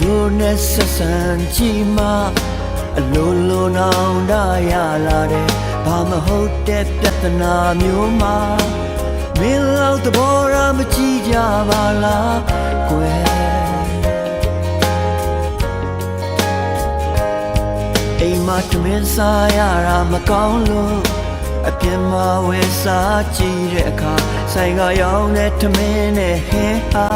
ကိုသူတို့နဲ့ဆက်ဆံကြည့်မှအလိုလိုနောင်တရလာတယ်ဘာမဟုတ်တဲ့ပြဿနာမျိုးမှာမင်းလောက်သဘောရမကြည့်ကြပါလားကွယ်အိမ်မှာတမင်စားရတာမကောင်းလို့အပြင်းမှာဝယ်စားကြည့်တဲ့အခါဆိုင်ကရောင်းတဲ့တမင်နဲ့ဟင်းဟာ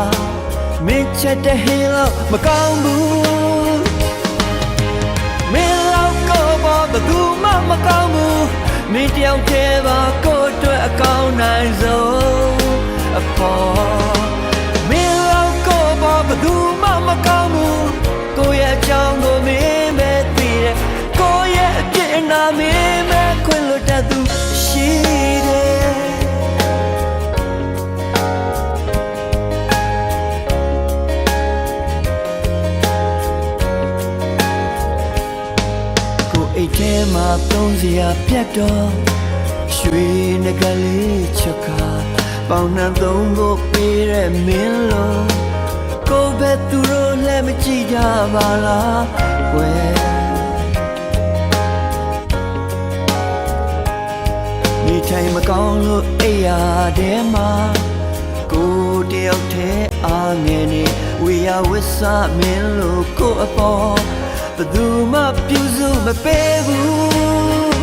မင်းချက်တဲ့ဟင်းလို့မကောင်းဘူးမင်းလောက်ကိုပေါ်ဘယ်သူမှမကောင်းဘူးမင်းတယောက်တည်းပါကိုယ့်အတွက်အကောင်းနိုင်ဆုံးအပေါ် အိတ်ထဲမှာသုံးစရာပြတ်တော့ရွှေနဂလေးချက်ခါပေါင်နှံသုံးကိုပေးတဲ့မင်းလုံးကိုပဲသူတို့လည်းမကြည့်ကြပါလားဝယ်ဒီတိုင်းမကောင်းလို့အိယာထဲမှာကိုတယောက်တည်းအားငယ်နေဝေယဝစ်စမင်းလို့ကိုအပေါ်ဘယ် သူမှပြုစုမပေးဘူး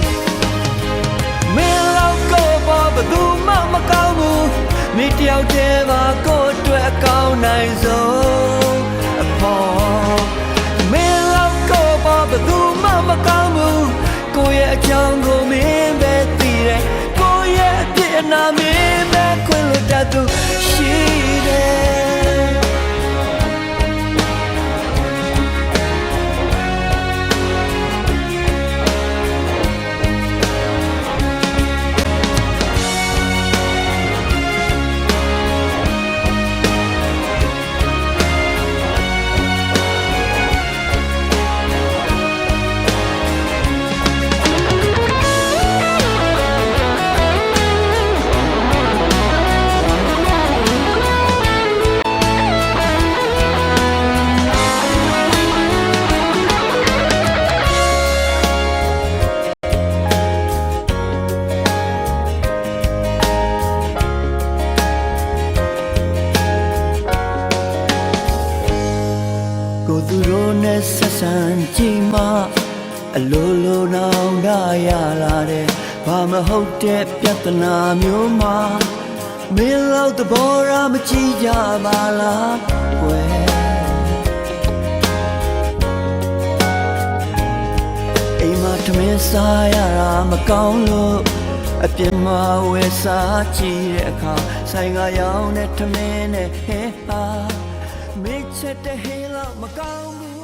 မင်းလောက်ကိုပေါ်ဘယ်သူမှမကောင်းဘူးမိတယောက်တည်းပါကိုအတွက်အကောင်းနိုင်ဆုံးအပေါ်မင်းလောက်ကိုပေါ်ဘယ်သူမှမကောင်းဘူးကိုရဲ့အကြောင်းကိုမင်းပဲသိတယ်ကိုရဲ့အပြစ်အနာ ကိုသူတို့နဲ့ဆက်ဆံကြည့်မှအလိုလိုနောင်တရလာတယ်ဘာမဟုတ်တဲ့ပြဿနာမျိုးမှာမင်းလောက်သဘောရမကြည့်ကြပါလားကွယ်အိမ်မှာတမင်စားရတာမကောင်းလို့အပြစ်မှာဝယ်စားကြည့်တဲ့အခါဆိုင်ကရောင်းတဲ့တမင်နဲ့ဟဲဟာ မစ်ချက်တဲ့ဟင်းလောက်မကောင်းဘူး